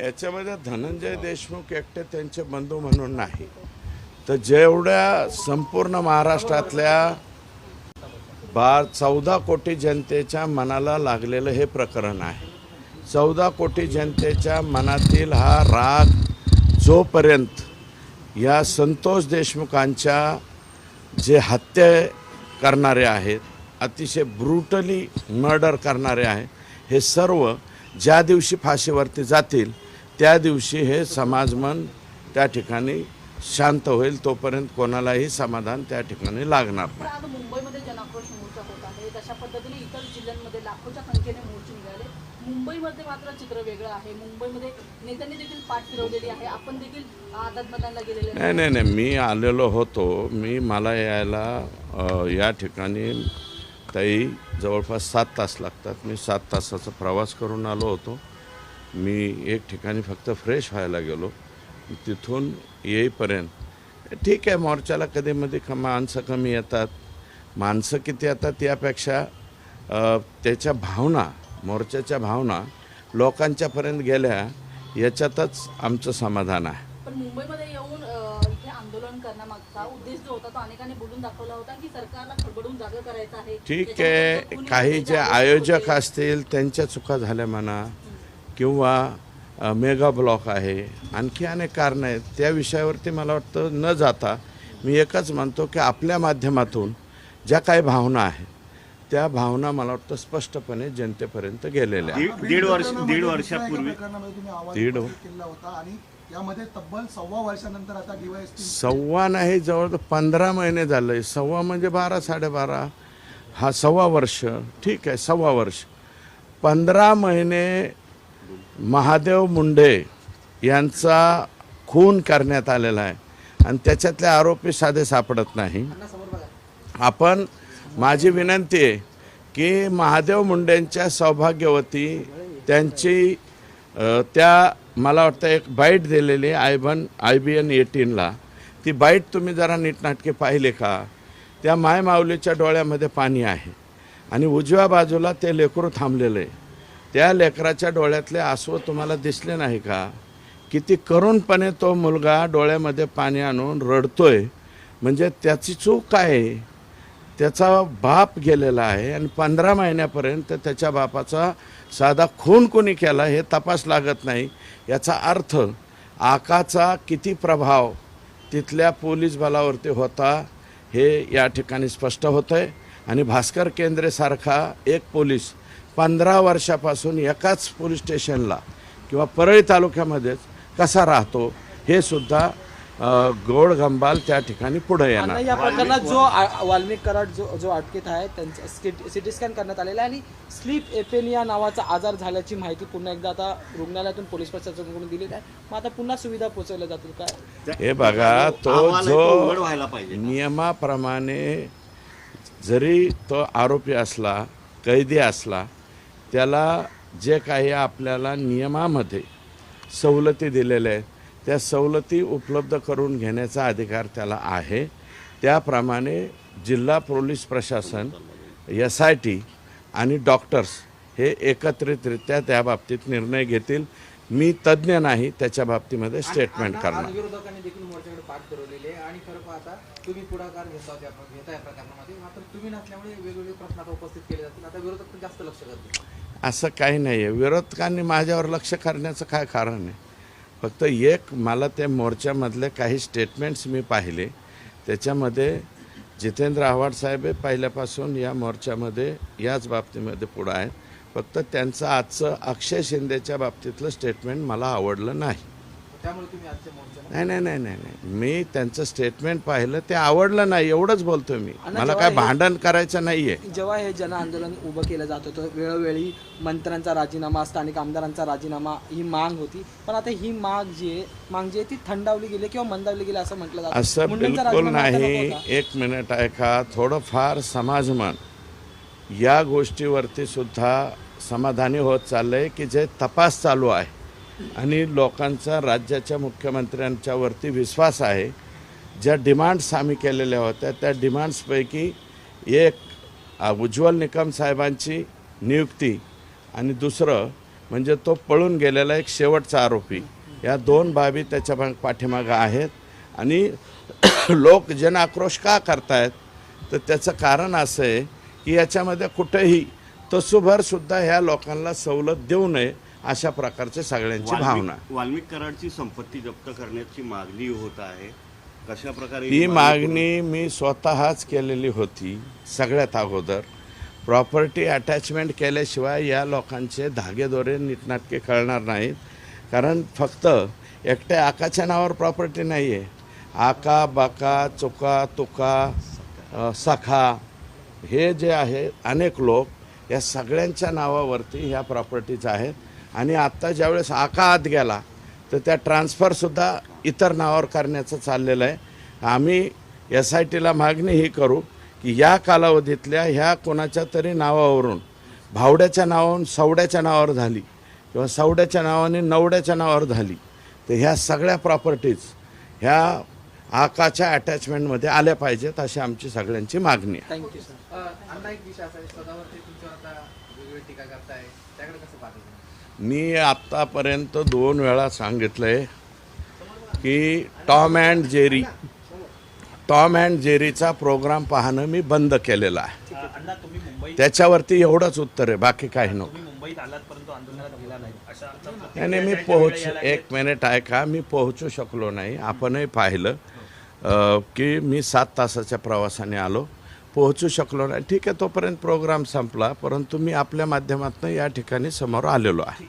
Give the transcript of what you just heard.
याच्यामध्ये धनंजय देशमुख एकटे त्यांचे बंधू म्हणून नाही. तर जेवढ्या संपूर्ण महाराष्ट्रातल्या बार चौदा कोटी जनतेच्या मनाला लागलेलं हे प्रकरण आहे. चौदा कोटी जनतेच्या मनातील हा राग जोपर्यंत या संतोष देशमुखांच्या जे हत्या करणारे आहेत अतिशय ब्रुटली मर्डर करणारे आहे हे सर्व ज्या दिवशी फाशीवरती जातील त्या दिवशी हे समाजमन त्या ठिकाणी शांत होईल तोपर्यंत कोणालाही समाधान त्या ठिकाणी लागणार नाही. आता मुंबईमध्ये जनाक्रोश मोर्चा होत आहे. तशा पद्धतीने इतर जिल्ह्यांमध्ये लाखोच्या संख्येने मोर्चे निघाले. मुंबईमध्ये मात्र चित्र वेगळं आहे. मुंबईमध्ये नेत्यांनी देखील पाठ फिरवलेली आहे. आपण देखील आझाद मैदानला गेलेले नाही नाही नाही. मी आलेलो होतो. मी मला यायला या ठिकाणी ताई जवळपास सात तास लागतात. मी सात तासाचा प्रवास करून आलो होतो. मी एक ठिकाणी फक्त फ्रेश व्हायला गेलो. तिथून येईपर्यंत ठीक आहे मोर्चाला कधीमध्ये क माणसं कमी येतात. माणसं किती येतात यापेक्षा त्याच्या भावना मोर्चाच्या भावना लोकांच्यापर्यंत गेल्या याच्यातच आमचं समाधान आहे. पण मुंबईमध्ये येऊन इथे आंदोलन करण्यामागचा उद्देश जो होता तो अनेकांनी बोलून दाखवला होता की सरकारला खडबडून जागा करायचं आहे. ठीक आहे काही जे आयोजक. असतील त्यांच्या चुका झाल्या म्हणा किंवा मेगा ब्लॉक आहे आणखी अनेक कारणं आहेत. त्या विषयावरती मला वाटतं न जाता मी एकच म्हणतो की आपल्या माध्यमातून ज्या काही भावना आहेत त्या भावना मला वाटतं स्पष्टपणे जनतेपर्यंत गेलेल्या आहेत. दीड वर्ष दीड वर्षापूर्वी. दीड- उपस्थित केला होता आणि यामध्ये तब्बल सव्वा वर्षानंतर आता डीवायएसपी सव्वा नाही जवळ पंधरा महिने झाले. सव्वा म्हणजे बारा साडेबारा. हा सव्वा वर्ष. ठीक आहे सव्वा वर्ष. पंधरा महिने महादेव मुंडे यांचा खून करण्यात आलेला आहे. आणि त्याच्यातले आरोपी साधे सापडत नाही. आपण माझी विनंती आहे की महादेव मुंडेंच्या सौभाग्यवती त्यांची त्या मला वाटतं एक बाईट दिलेली आय बन आय बी एन एटीनला. ती बाईट तुम्ही जरा नीटनाटके पाहिले का? त्या माय माऊलीच्या डोळ्यामध्ये पाणी आहे. आणि उजव्या बाजूला ते लेकरू थांबलेलं आहे. त्या लेकराच्या डोळ्यातले आसव तुम्हाला दिसले नाही का? किती करुणपणे तो मुलगा डोळ्यामध्ये पाणी आणून रडतोय. म्हणजे त्याची चूक काय? आहे त्याचा बाप गेलेला आहे आणि पंधरा महिन्यापर्यंत त्याच्या बापाचा साधा खून कोणी केला हे तपास लागत नाही. याचा अर्थ आकाचा किती प्रभाव तिथल्या पोलीस बलावरती होता हे या ठिकाणी स्पष्ट होतं आहे आणि भास्कर केंद्रेसारखा एक पोलीस पंधरा वर्षापासून एकाच पोलीस स्टेशनला किंवा परळी तालुक्यामध्येच कसा राहतो हे सुद्धा गोड गंबाल त्या ठिकाणी पुढे येणार. आणि या प्रकरणात जो आ- वाल्मिक कराड जो जो अटकेत आहे त्यांचं सिटी स्कॅन करण्यात आलेला आहे आणि स्लीप एपेनिया नावाचा आजार झाल्याची माहिती पुन्हा एकदा आता रुग्णालयातून पोलीस प्रशासनाकडून दिलेली आहे. मग आता पुन्हा सुविधा पोहोचवल्या जातील काय हे बघा तो अहवाल आहे तो उघड जो व्हायला पाहिजे नियमाप्रमाणे जरी तो आरोपी असला कैदी असला त्याला जे काही आपल्याला नियमामध्ये सवलती दिलेल्या आहेत त्या सवलती उपलब्ध करून घेण्याचा अधिकार त्याला आहे. त्याप्रमाणे जिल्हा पोलीस प्रशासन एस आय टी आणि डॉक्टर्स हे एकत्रितरित्या त्या बाबतीत निर्णय घेतील. मी तज्ज्ञ नाही त्याच्या बाबतीमध्ये स्टेटमेंट करणार. विरोधकांनी देखील मोर्चाकडे पाठ फिरवलेली आहे आणि खरं पाहता तुम्ही पुढाकार घेता त्या घेता या प्रकरणामध्ये. मात्र तुम्ही नसल्यामुळे वेगवेगळे प्रश्न आता उपस्थित केले जातील. आता विरोधक पण जास्त लक्ष करतील. असं काही नाही आहे विरोधकांनी माझ्यावर लक्ष करण्याचं काय कारण आहे? फक्त एक मला त्या मोर्चामधले काही स्टेटमेंट्स मी पाहिले. त्याच्यामध्ये जितेंद्र आव्हाड साहेब हे पहिल्यापासून या मोर्चामध्ये याच बाबतीमध्ये पुढं आहेत. फक्त त्यांचं आजचं अक्षय शिंदेच्या बाबतीतलं स्टेटमेंट मला आवडलं नाही. नाही नाही नाही नाही नाही. मी त्यांचं स्टेटमेंट पाहिलं ते आवडलं नाही एवढंच बोलतोय मी. मला काय भांडण करायचं नाही आहे जेव्हा हे जन आंदोलन उभं केलं जात होतं वेळोवेळी मंत्र्यांचा राजीनामा स्थानिक आमदारांचा राजीनामा ही माग होती. पण आता ही माग जी आहे माग जी आहे ती थंडावली गेली किंवा मंदावली गेली असं म्हटलं जातं. असं बिलकुल नाही. एक मिनिट ऐका थोडंफार समाजमन या गोष्टीवरती सुद्धा समाधानी होत चाललं आहे की जे तपास चालू आहे आणि लोकांचा राज्याच्या मुख्यमंत्र्यांच्यावरती विश्वास आहे ज्या डिमांड्स आम्ही केलेल्या होत्या त्या डिमांड्सपैकी एक उज्ज्वल निकम साहेबांची नियुक्ती आणि दुसरं म्हणजे तो पळून गेलेला एक शेवटचा आरोपी. या दोन बाबी त्याच्या माग- पाठीमागं आहेत आणि लोक जन आक्रोश का करतायत? तर त्याचं कारण असं आहे की याच्यामध्ये कुठेही तसूभर सुद्धा ह्या लोकांना सवलत देऊ नये अशा प्रकारची सगळ्यांची भावना. वाल्मिक कराडची संपत्ती जप्त करण्याची मागणी होत आहे. कशा प्रकारे ही मागणी मी स्वतःच केलेली होती सगळ्यात अगोदर. प्रॉपर्टी अटॅचमेंट केल्याशिवाय या लोकांचे धागेदोरे नीटनाटके कळणार नाहीत. कारण फक्त एकट्या आकाच्या नावावर प्रॉपर्टी नाही आहे आका बाका चुका तुका सखा हे जे आहे अनेक लोक या सगळ्यांच्या नावावरती ह्या प्रॉपर्टीज आहेत. आणि आत्ता ज्यावेळेस आका आत गेला तर त्या ट्रान्सफरसुद्धा इतर नावावर करण्याचं चाललेलं आहे. आम्ही एस आय टीला मागणी ही करू की या कालावधीतल्या ह्या कोणाच्या तरी नावावरून भावड्याच्या नावावरून सवड्याच्या नावावर झाली किंवा सवड्याच्या नावाने नवड्याच्या नावावर झाली तर ह्या सगळ्या प्रॉपर्टीज ह्या आकाच्या अटॅचमेंटमध्ये आल्या पाहिजेत अशी आमची सगळ्यांची मागणी आहे. थँक्यू आहे? मी आत्तापर्यंत दोन वेळा सांगितलं आहे की Tom and Jerry Tom and जेरीचा programme पाहणं मी बंद केलेलं आहे. अण्णा तुम्ही मुंबईत त्याच्यावरती एवढंच उत्तर आहे बाकी काही नको. तुम्ही मुंबईत आलात परंतु आंदोलनात गेला नाही. अशा नाही नाही मी पोहोच एक मिनिट ऐका मी पोहोचू शकलो नाही आपणही पाहिलं. की मी सात तासाच्या प्रवासाने आलो. पोहोचू शकलो नाही. ठीक आहे तोपर्यंत प्रोग्राम संपला. परंतु मी आपल्या माध्यमातून या ठिकाणी समोर आलेलो आहे.